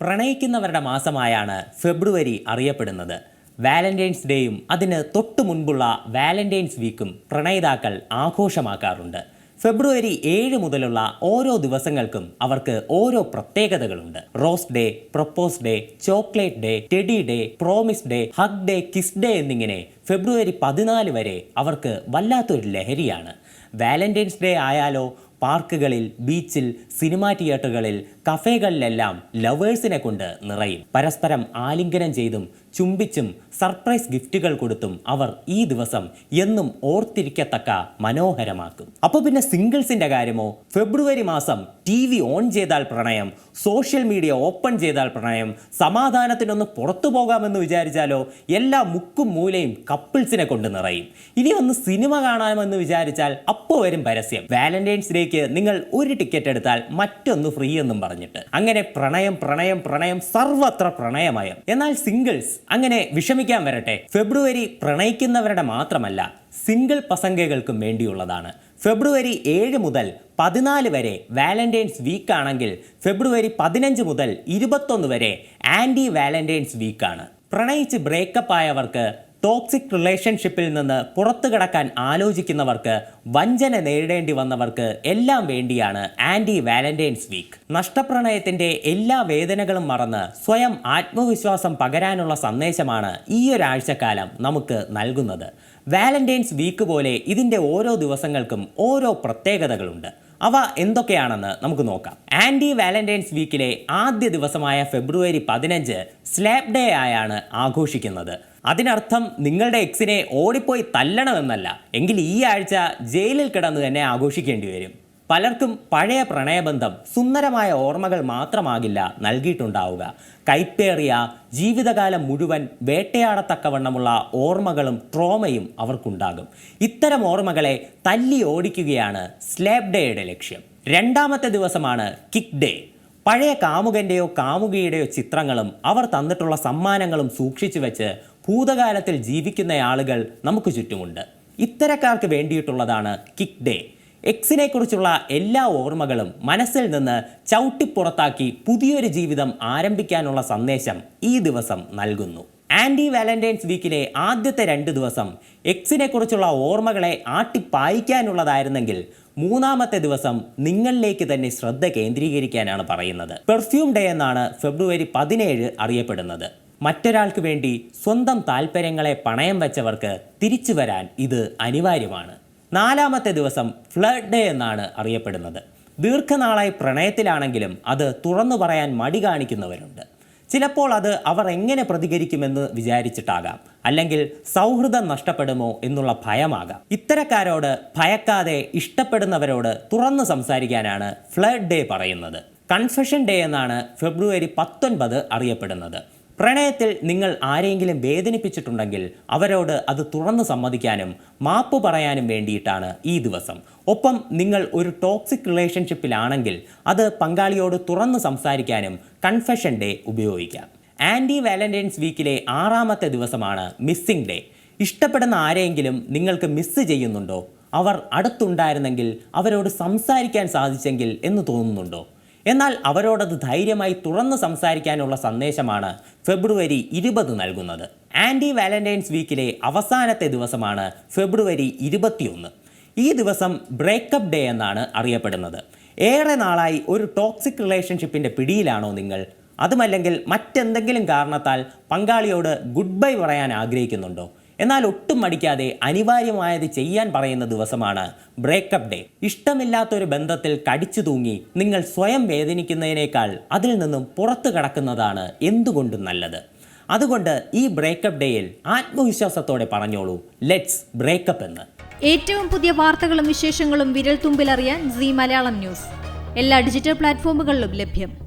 പ്രണയിക്കുന്നവരുടെ മാസമായാണ് ഫെബ്രുവരി അറിയപ്പെടുന്നത്. വാലന്റൈൻസ് ഡേയും അതിന് തൊട്ടു മുൻപുള്ള വാലന്റൈൻസ് വീക്കും പ്രണയിതാക്കൾ ആഘോഷമാക്കാറുണ്ട്. ഫെബ്രുവരി ഏഴ് മുതലുള്ള ഓരോ ദിവസങ്ങൾക്കും അവർക്ക് ഓരോ പ്രത്യേകതകളുണ്ട്. Rose day propose day chocolate day teddy day promise day hug day kiss day എന്നിങ്ങനെ ഫെബ്രുവരി പതിനാല് വരെ അവർക്ക് വല്ലാത്തൊരു ലഹരിയാണ്. വാലന്റൈൻസ് ഡേ ആയാലോ പാർക്കുകളിൽ ബീച്ചിൽ സിനിമാ തിയേറ്ററുകളിൽ കഫേകളിലെല്ലാം ലവേഴ്സിനെ കൊണ്ട് നിറയും. പരസ്പരം ആലിംഗനം ചെയ്തും ചുംബിച്ചും സർപ്രൈസ് ഗിഫ്റ്റുകൾ കൊടുത്തും അവർ ഈ ദിവസം എന്നും ഓർത്തിരിക്കത്തക്ക മനോഹരമാക്കും. അപ്പോൾ പിന്നെ സിംഗിൾസിന്റെ കാര്യമോ? ഫെബ്രുവരി മാസം ടി വി ഓൺ ചെയ്താൽ പ്രണയം സോഷ്യൽ മീഡിയ ഓപ്പൺ ചെയ്താൽ പ്രണയം സമാധാനത്തിനൊന്ന് പുറത്തു പോകാമെന്ന് വിചാരിച്ചാലോ? എല്ലാ മുക്കും മൂലയും കപ്പിൾസിനെ കൊണ്ട് നിറയും. ഇനി ഒന്ന് സിനിമ കാണാമെന്ന് വിചാരിച്ചാൽ അപ്പോൾ വരും പരസ്യം. വാലന്റൈൻസ് ഡേക്ക് നിങ്ങൾ ഒരു ടിക്കറ്റ് എടുത്താൽ മറ്റൊന്ന് ഫ്രീ എന്നും പറഞ്ഞിട്ട്. അങ്ങനെ പ്രണയം പ്രണയം പ്രണയം സർവത്ര പ്രണയമയം. എന്നാൽ സിംഗിൾസ് അങ്ങനെ വിഷമിക്കാൻ വരട്ടെ. ഫെബ്രുവരി പ്രണയിക്കുന്നവരുടെ മാത്രമല്ല സിംഗിൾ പസംഗകൾക്കും വേണ്ടിയുള്ളതാണ്. ഫെബ്രുവരി ഏഴ് മുതൽ പതിനാല് വരെ വാലന്റൈൻസ് വീക്ക് ആണെങ്കിൽ ഫെബ്രുവരി പതിനഞ്ച് മുതൽ ഇരുപത്തൊന്ന് വരെ ആന്റി വാലന്റൈൻസ് വീക്കാണ്. പ്രണയിച്ച് ബ്രേക്കപ്പ് ആയവർക്ക് ടോക്സിക് റിലേഷൻഷിപ്പിൽ നിന്ന് പുറത്തു കടക്കാൻ ആലോചിക്കുന്നവർക്ക് വഞ്ചന നേരിടേണ്ടി വന്നവർക്ക് എല്ലാം വേണ്ടിയാണ് ആന്റി വാലന്റൈൻസ് വീക്ക്. നഷ്ടപ്രണയത്തിന്റെ എല്ലാ വേദനകളും മറന്ന് സ്വയം ആത്മവിശ്വാസം പകരാനുള്ള സന്ദേശമാണ് ഈ ഒരാഴ്ചക്കാലം നമുക്ക് നൽകുന്നത്. വാലന്റൈൻസ് വീക്ക് പോലെ ഇതിന്റെ ഓരോ ദിവസങ്ങൾക്കും ഓരോ പ്രത്യേകതകളുണ്ട്. അവ എന്തൊക്കെയാണെന്ന് നമുക്ക് നോക്കാം. ആന്റി വാലന്റൈൻസ് വീക്കിലെ ആദ്യ ദിവസമായ ഫെബ്രുവരി പതിനഞ്ച് സ്ലാബ് ഡേ ആയാണ് ആഘോഷിക്കുന്നത്. അതിനർത്ഥം നിങ്ങളുടെ എക്സിനെ ഓടിപ്പോയി തല്ലണമെന്നല്ല. എങ്കിൽ ഈ ആഴ്ച ജയിലിൽ കിടന്നു തന്നെ ആഘോഷിക്കേണ്ടി വരും. പലർക്കും പഴയ പ്രണയബന്ധം സുന്ദരമായ ഓർമ്മകൾ മാത്രമാകില്ല നൽകിയിട്ടുണ്ടാവുക. കൈപ്പേറിയ ജീവിതകാലം മുഴുവൻ വേട്ടയാടത്തക്കവണ്ണമുള്ള ഓർമ്മകളും ട്രോമയും അവർക്കുണ്ടാകും. ഇത്തരം ഓർമ്മകളെ തല്ലി ഓടിക്കുകയാണ് സ്ലാബ് ഡേയുടെ ലക്ഷ്യം. രണ്ടാമത്തെ ദിവസമാണ് കിക്ക് ഡേ. പഴയ കാമുകന്റെയോ കാമുകിയുടെയോ ചിത്രങ്ങളും അവർ തന്നിട്ടുള്ള സമ്മാനങ്ങളും സൂക്ഷിച്ചു വെച്ച് ഭൂതകാലത്തിൽ ജീവിക്കുന്ന ആളുകൾ നമുക്ക് ചുറ്റുമുണ്ട്. ഇത്തരക്കാർക്ക് വേണ്ടിയിട്ടുള്ളതാണ് കിക്ക് ഡേ എക്സിനെ കുറിച്ചുള്ള എല്ലാ ഓർമ്മകളും മനസ്സിൽ നിന്ന് ചവിട്ടിപ്പുറത്താക്കി പുതിയൊരു ജീവിതം ആരംഭിക്കാനുള്ള സന്ദേശം ഈ ദിവസം നൽകുന്നു. ആന്റി വാലന്റൈൻസ് വീക്കിലെ ആദ്യത്തെ രണ്ട് ദിവസം എക്സിനെ കുറിച്ചുള്ള ഓർമ്മകളെ ആട്ടിപ്പായിക്കാനുള്ളതായിരുന്നെങ്കിൽ മൂന്നാമത്തെ ദിവസം നിങ്ങളിലേക്ക് തന്നെ ശ്രദ്ധ കേന്ദ്രീകരിക്കാനാണ് പറയുന്നത്. പെർഫ്യൂം ഡേ എന്നാണ് ഫെബ്രുവരി പതിനേഴ് അറിയപ്പെടുന്നത്. മറ്റൊരാൾക്ക് വേണ്ടി സ്വന്തം താല്പര്യങ്ങളെ പണയം വെച്ചവർക്ക് തിരിച്ചു വരാൻ ഇത് അനിവാര്യമാണ്. നാലാമത്തെ ദിവസം ഫ്ലഡ് ഡേ എന്നാണ് അറിയപ്പെടുന്നത്. ദീർഘനാളായി പ്രണയത്തിലാണെങ്കിലും അത് തുറന്നു പറയാൻ മടി കാണിക്കുന്നവരുണ്ട്. ചിലപ്പോൾ അത് അവർ എങ്ങനെ പ്രതികരിക്കുമെന്ന് വിചാരിച്ചിട്ടാകാം. അല്ലെങ്കിൽ സൗഹൃദം നഷ്ടപ്പെടുമോ എന്നുള്ള ഭയമാകാം. ഇത്തരക്കാരോട് ഭയക്കാതെ ഇഷ്ടപ്പെടുന്നവരോട് തുറന്നു സംസാരിക്കാനാണ് ഫ്ലഡ് ഡേ പറയുന്നത്. കൺഫെഷൻ ഡേ എന്നാണ് ഫെബ്രുവരി പത്തൊൻപത് അറിയപ്പെടുന്നത്. പ്രണയത്തിൽ നിങ്ങൾ ആരെങ്കിലും വേദനിപ്പിച്ചിട്ടുണ്ടെങ്കിൽ അവരോട് അത് തുറന്നു സമ്മതിക്കാനും മാപ്പ് പറയാനും വേണ്ടിയിട്ടാണ് ഈ ദിവസം. ഒപ്പം നിങ്ങൾ ഒരു ടോക്സിക് റിലേഷൻഷിപ്പിലാണെങ്കിൽ അത് പങ്കാളിയോട് തുറന്നു സംസാരിക്കാനും കൺഫെഷൻ ഡേ ഉപയോഗിക്കാം. ആന്റി വാലന്റൈൻസ് വീക്കിലെ ആറാമത്തെ ദിവസമാണ് മിസ്സിംഗ് ഡേ ഇഷ്ടപ്പെടുന്ന ആരെങ്കിലും നിങ്ങൾക്ക് മിസ്സ് ചെയ്യുന്നുണ്ടോ? അവർ അടുത്തുണ്ടായിരുന്നെങ്കിൽ അവരോട് സംസാരിക്കാൻ സാധിച്ചെങ്കിൽ എന്ന് തോന്നുന്നുണ്ടോ? എന്നാൽ അവരോടത് ധൈര്യമായി തുറന്ന് സംസാരിക്കാനുള്ള സന്ദേശമാണ് ഫെബ്രുവരി ഇരുപത് നൽകുന്നത്. ആന്റി വാലന്റൈൻസ് വീക്കിലെ അവസാനത്തെ ദിവസമാണ് ഫെബ്രുവരി ഇരുപത്തിയൊന്ന്. ഈ ദിവസം ബ്രേക്കപ്പ് ഡേ എന്നാണ് അറിയപ്പെടുന്നത്. ഏറെ നാളായി ഒരു ടോക്സിക് റിലേഷൻഷിപ്പിന്റെ പിടിയിലാണോ നിങ്ങൾ? അതുമല്ലെങ്കിൽ മറ്റെന്തെങ്കിലും കാരണത്താൽ പങ്കാളിയോട് ഗുഡ് ബൈ പറയാൻ ആഗ്രഹിക്കുന്നുണ്ടോ? എന്നാൽ ഒട്ടും മടിക്കാതെ അനിവാര്യമായത് ചെയ്യാൻ പറയുന്ന ദിവസമാണ് ബ്രേക്കപ്പ് ഡേ ഇഷ്ടമില്ലാത്തൊരു ബന്ധത്തിൽ കടിച്ചു തൂങ്ങി നിങ്ങൾ സ്വയം വേദനിക്കുന്നതിനേക്കാൾ അതിൽ നിന്നും പുറത്തു കടക്കുന്നതാണ് എന്തുകൊണ്ടും നല്ലത്. അതുകൊണ്ട് ഈ ബ്രേക്കപ്പ് ഡേയിൽ ആത്മവിശ്വാസത്തോടെ പറഞ്ഞോളൂ ലെറ്റ്സ് ബ്രേക്കപ്പ് എന്ന്. ഏറ്റവും പുതിയ വാർത്തകളും വിശേഷങ്ങളും വിരൽ തുമ്പിലറിയാൻ സി മലയാളം ന്യൂസ്. എല്ലാ ഡിജിറ്റൽ പ്ലാറ്റ്ഫോമുകളിലും ലഭ്യം.